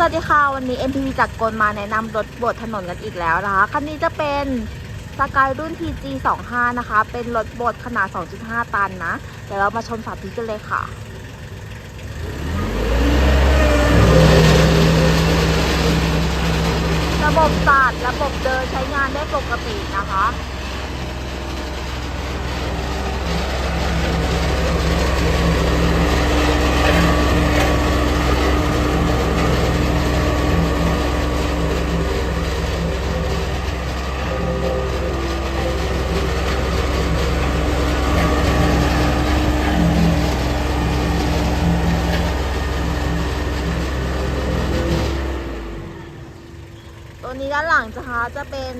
สวัสดีค่ะ วันนี้ MPV จากกลมาแนะนำรถบดถนนกันอีกแล้วนะคะ คันนี้จะเป็นสกายรุ่น TG 25 นะคะ เป็นรถบดขนาด 2.5 ตันนะ เดี๋ยวเรามาชมสาธิตกันเลยค่ะระบบสาดระบบเดินใช้งานได้ปกตินะคะ ตัวนี้ด้านหลังนะคะจะเป็น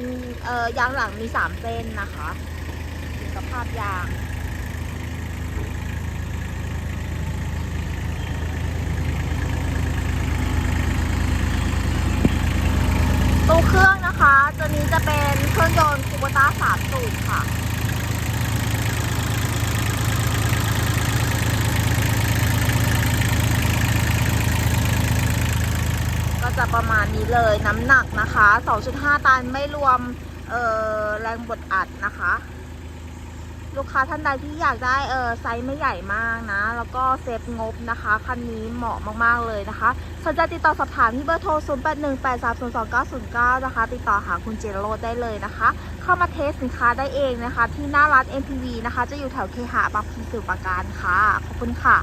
เอ่อยางหลังมีสามเส้นนะคะสภาพยางตัวเครื่องนะคะ ตัวนี้จะเป็นเครื่องยนต์คูโบต้าสามสูบค่ะ ก็จะประมาณนี้เลยน้ำหนักนะคะ 2.5 ตันไม่รวมเออแรงบดอัดนะคะ ลูกค้าท่านใดที่อยากได้เออไซส์ไม่ใหญ่มากนะ แล้วก็เซฟงบนะคะคันนี้เหมาะมากๆเลยนะคะสนใจติดต่อสอบถามที่เบอร์โทร 0818302909 นะคะ ติดต่อหาคุณเจโรดได้เลยนะคะ เข้ามาเทสสินค้าได้เองนะคะ ที่หน้าร้าน MPV นะคะ จะอยู่แถวเคหะบางพีสุปราการค่ะ ขอบคุณค่ะ